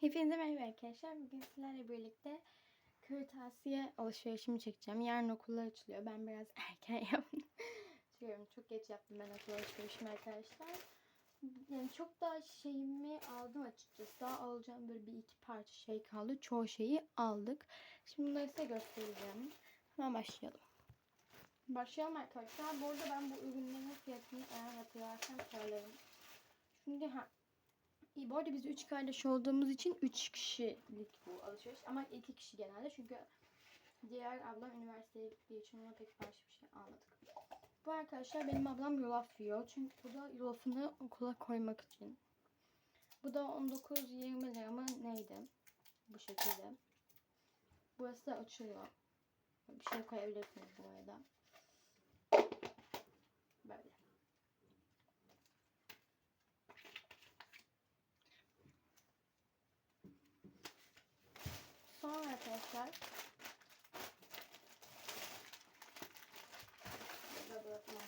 Hepinize merhaba arkadaşlar. Bugün sizlerle birlikte kırtasiye alışverişimi çekeceğim. Yarın okullar açılıyor. Ben biraz erken yaptım. Çok geç yaptım ben okul alışverişimi arkadaşlar. Yani çok da şeyimi aldım açıkçası. Daha alacağım böyle bir iki parça şey kaldı. Çoğu şeyi aldık. Şimdi bunları size göstereceğim. Hemen başlayalım. Başlayalım arkadaşlar. Bu arada ben bu ürünlerin fiyatını eğer hatırlarsan söylerim. Şimdi ha, İyi, bu arada biz 3 kardeş olduğumuz için 3 kişilik bu alışveriş. Ama 2 kişi genelde çünkü diğer ablam üniversiteye gittiği için ona pek karşı bir şey almadık. Bu arkadaşlar benim ablam yulaf yiyor. Çünkü bu da yulafını okula koymak için. Bu da 19-20 lira mı neydi? Bu şekilde. Burası da açılıyor. Bir şey koyabilirsiniz bu arada. Böyle. Sonra arkadaşlar Burada bırakmam.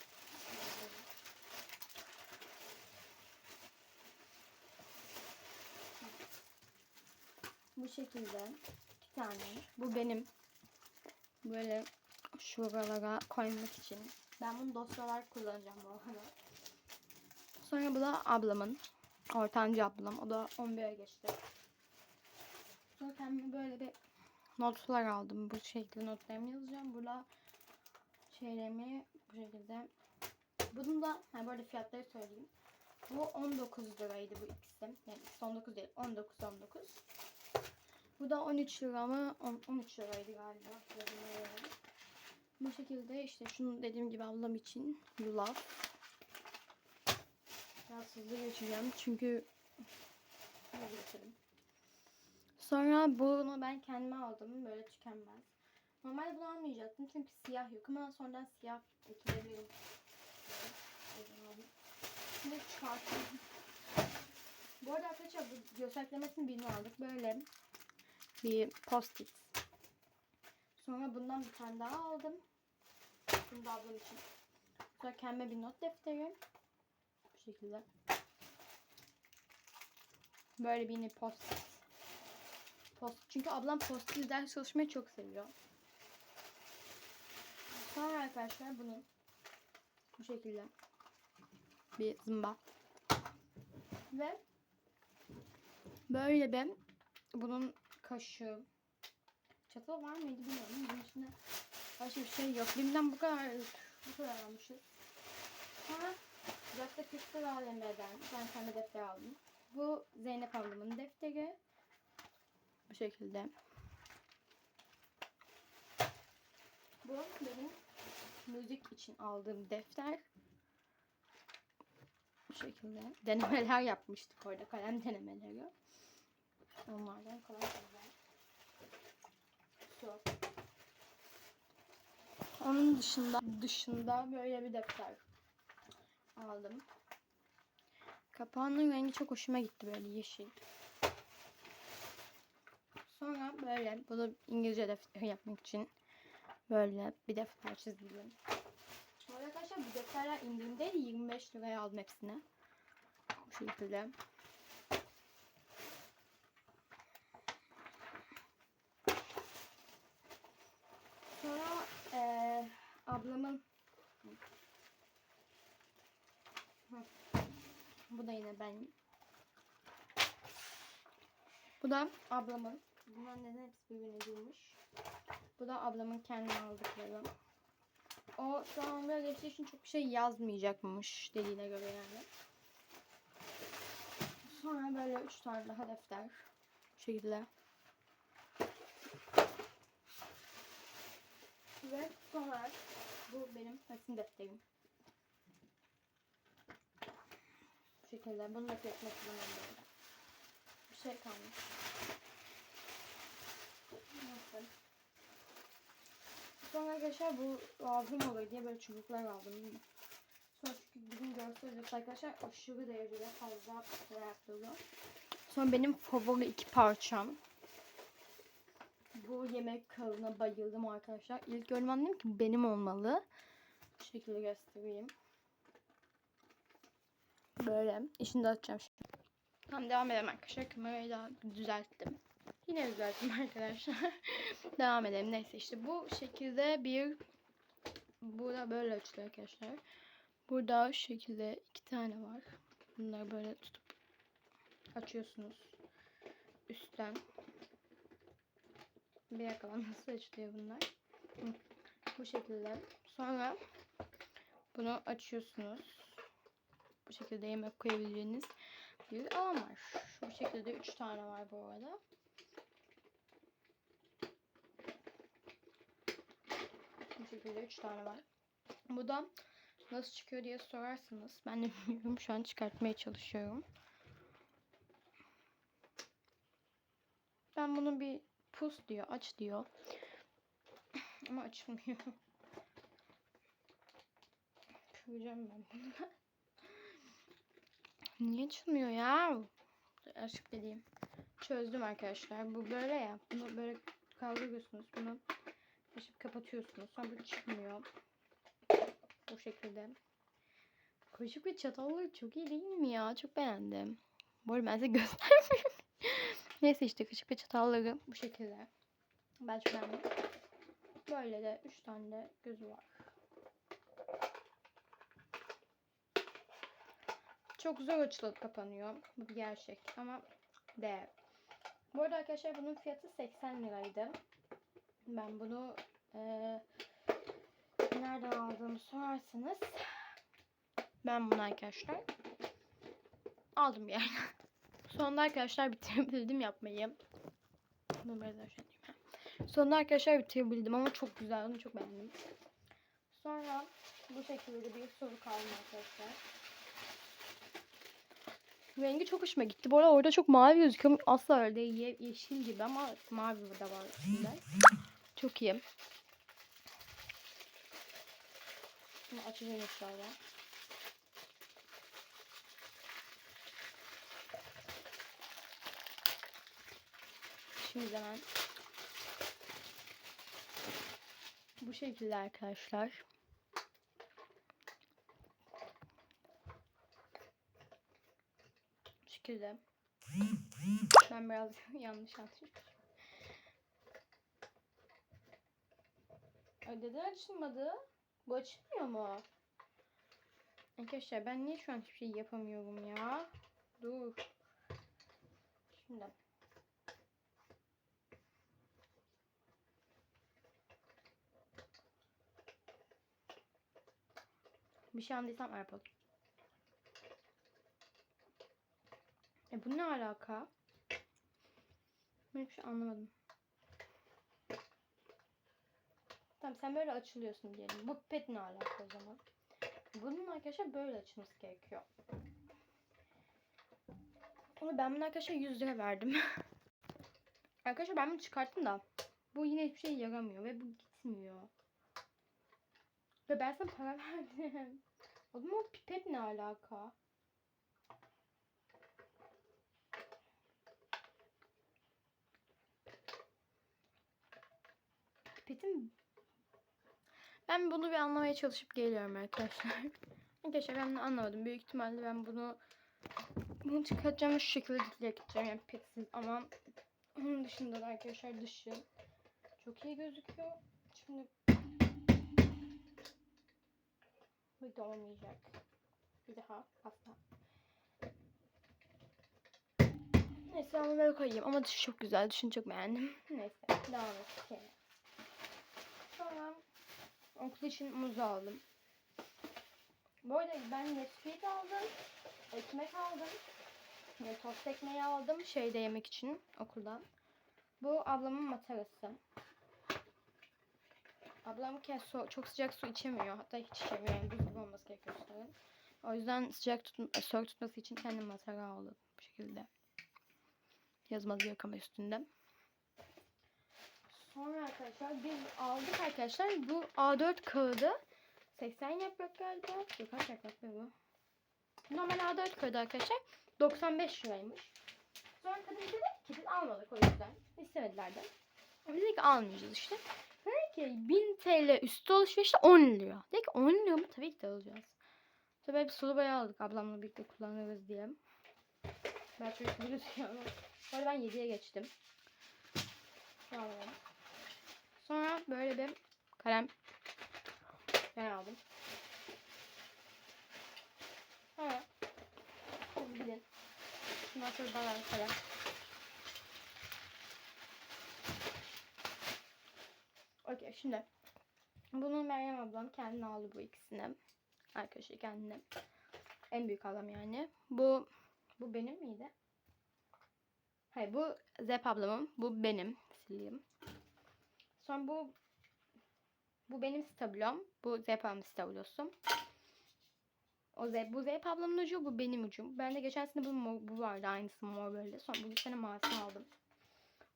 Bu şekilde iki tane. Bu benim. Böyle şuralara koymak için. Ben bunu dosyalar kullanacağım bu arada. Sonra bu da ablamın. Ortancı ablam. O da 11'e geçti. Kendime böyle bir notlar aldım. Bu şekilde notlarımı yazacağım. Burada şeylerimi bu şekilde. Bunun da bu arada fiyatları söyleyeyim. Bu 19 liraydı bu ikisi. Yani ikisi 19 değil. 19 19. Bu da 13 lira mı? 10 13 liraydı galiba. Bu şekilde işte şunu dediğim gibi ablam için yulaf. Biraz hızlı geçeceğim çünkü Hadi geçelim. Sonra bunu ben kendime aldım. Böyle tükenmez. Normalde bunu almayacaktım çünkü siyah yok ama sonradan siyah ekilebilirim. Şimdi çıkartalım. Bu arada arkadaşlar bu gösterlemesini birini aldık. Böyle bir post-it. Sonra bundan bir tane daha aldım. Bunu da ablam için. Sonra kendime bir not defteri. Bu şekilde. Böyle bir yine post-it. Post, çünkü ablam post ders çalışmayı çok seviyor. Sonra arkadaşlar bunun bu şekilde bir zımba ve böyle bir bunun kaşığı çatal var mıydı bilmiyorum. Bunun içinde başka bir şey yok. Bim'den bu kadar bu kadar almışız. Sonra Rafta Kristal ALM'den ben tane defter aldım. Bu Zeynep ablamın defteri. Bu şekilde. Bu benim müzik için aldığım defter. Bu şekilde. Denemeler yapmıştık orada. Kalem denemeleri. Onlardan kalan şeyler. Su. Onun dışında dışında böyle bir defter aldım. Kapağının rengi çok hoşuma gitti böyle yeşil. Sonra böyle bunu İngilizce defteri yapmak için böyle bir defter çizdim. Bu arkadaşlar bu defterler indirimde 25 liraya aldım hepsini. Bu şekilde. Sonra eee ablamın bu da yine benim. Bu da ablamın. Bunların neden hepsi birbirine girmiş. Bu da ablamın kendi aldıkları. O şu an böyle geçtiği için çok bir şey yazmayacakmış dediğine göre yani. Sonra böyle üç tane daha defter. Bu şekilde. Ve son olarak bu benim resim defterim. Bu şekilde. Bunu da fiyatına kullanıyorum. Bir şey kalmış. Nasıl? Sonra arkadaşlar bu lazım olur diye böyle çubuklar aldım. Sonra çünkü bizim görsel arkadaşlar aşırı derecede fazla para yaptırıyor. Sonra benim favori iki parçam. Bu yemek kalına bayıldım arkadaşlar. İlk gördüm anladım ki benim olmalı. Bu şekilde göstereyim. Böyle. İçini de açacağım şimdi. Tamam devam edelim arkadaşlar. Kamerayı daha düzelttim. Yine düzelttim arkadaşlar. devam edelim. Neyse işte bu şekilde bir burada böyle açılıyor arkadaşlar. Burada şu şekilde iki tane var. Bunları böyle tutup açıyorsunuz. Üstten. Bir bakalım nasıl açılıyor bunlar. Hı. Bu şekilde. Sonra bunu açıyorsunuz. Bu şekilde yemek koyabileceğiniz bir alan var. Şu şekilde 3 tane var bu arada. Bu şekilde 3 tane var. Bu da nasıl çıkıyor diye sorarsanız ben de bilmiyorum. Şu an çıkartmaya çalışıyorum. Ben bunu bir pus diyor, aç diyor. Ama açılmıyor. Kıracağım ben bunu. Niye açılmıyor ya? Açık vereyim. Çözdüm arkadaşlar. Bu böyle ya. Bunu böyle kaldırıyorsunuz. Bunu açıp kapatıyorsunuz. Sonra çıkmıyor. Bu şekilde. Kaşık ve çatalları çok iyi değil mi ya? Çok beğendim. Bu arada ben size göstermiyorum. Neyse işte kaşık ve çatalları bu şekilde. Ben çok beğendim. Böyle de 3 tane de gözü var. Çok zor açılıp kapanıyor. Bu bir gerçek ama değer. Bu arada arkadaşlar bunun fiyatı 80 liraydı. Ben bunu eee nereden aldığımı sorarsanız ben bunu arkadaşlar aldım bir yerden. Sonunda arkadaşlar bitirebildim yapmayı. Bunu biraz ben. Sonunda arkadaşlar bitirebildim ama çok güzel. Onu çok beğendim. Sonra bu şekilde bir soru kaldı arkadaşlar. Rengi çok hoşuma gitti. Bu arada orada çok mavi gözüküyor. Asla öyle değil. Ye- yeşil gibi ama mavi de var içinde. Çok iyi. Bunu açacağım inşallah. Şimdi hemen bu şekilde arkadaşlar. Bu şekilde. Ben biraz yanlış anlamışım. Neden açılmadı? Bu açılmıyor mu? Arkadaşlar ben niye şu an hiçbir şey yapamıyorum ya? Dur. Şimdi. Bir şey anladıysam AirPod. E bu ne alaka? Ben hiçbir şey anlamadım. Tamam sen böyle açılıyorsun diyelim. Bu pipet ne alaka o zaman? Bunun arkadaşlar böyle açılması gerekiyor. Onu ben bunu arkadaşlar 100 lira verdim. arkadaşlar ben bunu çıkarttım da bu yine hiçbir şey yaramıyor ve bu gitmiyor. Ve ben sana para verdim. O zaman pipet ne alaka? Pipetim ben bunu bir anlamaya çalışıp geliyorum arkadaşlar. Arkadaşlar ben anlamadım. Büyük ihtimalle ben bunu bunu çıkartacağım şu şekilde gideceğim. Yani pipetsiz ama onun dışında da arkadaşlar dışı çok iyi gözüküyor. Şimdi bu da olmayacak. Bir daha asla. Neyse ben böyle koyayım ama dışı çok güzel. Dışını çok beğendim. Neyse devam edelim. Sonra okul için muz aldım. Bu arada ben Nesquik aldım. Ekmek aldım. Yani tost ekmeği aldım. Şeyde yemek için okuldan. Bu ablamın matarası. Ablam kere su, çok sıcak su içemiyor. Hatta hiç içemiyor. Yani buzlu olması gerekiyor sanırım. O yüzden sıcak tutun, soğuk tutması için kendim matara aldım. Bu şekilde. Yazmalı yok ama üstünde. Sonra arkadaşlar biz aldık arkadaşlar. Bu A4 kağıdı 80 yaprak galiba. Yok kaç yaprak bu? Normal A4 kağıdı arkadaşlar 95 liraymış. Sonra kadın dedi ki biz almadık o yüzden. İstemediler de. Biz dedik almayacağız işte. Dedi ki 1000 TL üstü alışverişte 10 lira. Dedik ki 10 lira mı? Tabii ki de alacağız. Tabii bir sulu boya aldık ablamla birlikte kullanırız diye. Ben çocuk gibi gözüküyorum. Bu arada ben 7'ye geçtim. Şunu alalım. Sonra böyle bir kalem ben aldım. Sonra siz bilin. Bundan sonra bana kalem. Okey şimdi. Bunu Meryem ablam kendine aldı bu ikisini. Arkadaşı kendine. En büyük ablam yani. Bu bu benim miydi? Hayır bu Zep ablamın. Bu benim. Sileyim. Sonra bu bu benim stabilom. Bu ablamın stabilosu. O Zep, bu Zep ablamın ucu, bu benim ucum. Ben de geçen sene bu, bu vardı aynısı mor böyle. Sonra bu sene mavisini aldım.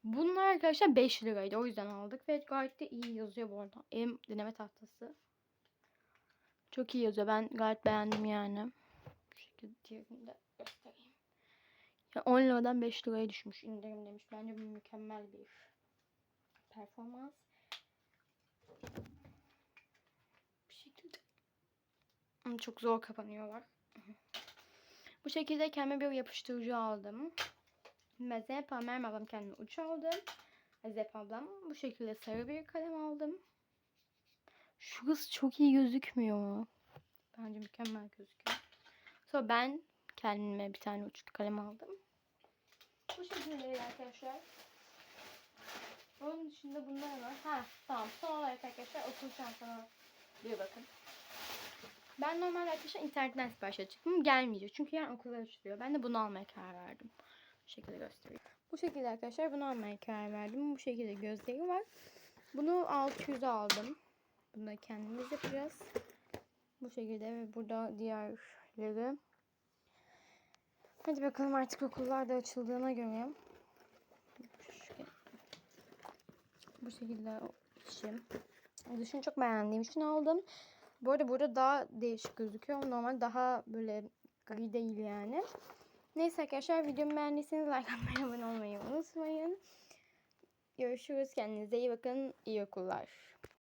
Bunlar arkadaşlar 5 liraydı. O yüzden aldık. Ve gayet de iyi yazıyor bu arada. Elim deneme tahtası. Çok iyi yazıyor. Ben gayet beğendim yani. Bu şekilde diğerini de göstereyim. Ya 10 liradan 5 liraya düşmüş indirim demiş. Bence bu mükemmel bir performans. Bir şekilde. Çok zor kapanıyorlar. Bu şekilde kendime bir yapıştırıcı aldım. Ve Zep Merm ablam kendime uç aldı. Ve Zep ablam bu şekilde sarı bir kalem aldım. Şurası çok iyi gözükmüyor. Bence mükemmel gözüküyor. Sonra ben kendime bir tane uçlu kalem aldım. Bu şekilde arkadaşlar. Onun dışında bunlar var. Ha tamam. Son olarak arkadaşlar okul çantama bir bakın. Ben normalde arkadaşlar internetten sipariş edecektim. Gelmeyecek. Çünkü yarın okullar açılıyor. Ben de bunu almaya karar verdim. Bu şekilde göstereyim. Bu şekilde arkadaşlar bunu almaya karar verdim. Bu şekilde gözleri var. Bunu 600'e aldım. Bunu da kendimiz yapacağız. Bu şekilde ve burada diğerleri. Hadi bakalım artık okullar da açıldığına göre. Şu- Bu şekilde içim. Dışını çok beğendiğim için aldım. Bu arada burada daha değişik gözüküyor. Normal daha böyle gri değil yani. Neyse arkadaşlar videomu beğendiyseniz like atmayı abone olmayı unutmayın. Görüşürüz. Kendinize iyi bakın. İyi okullar.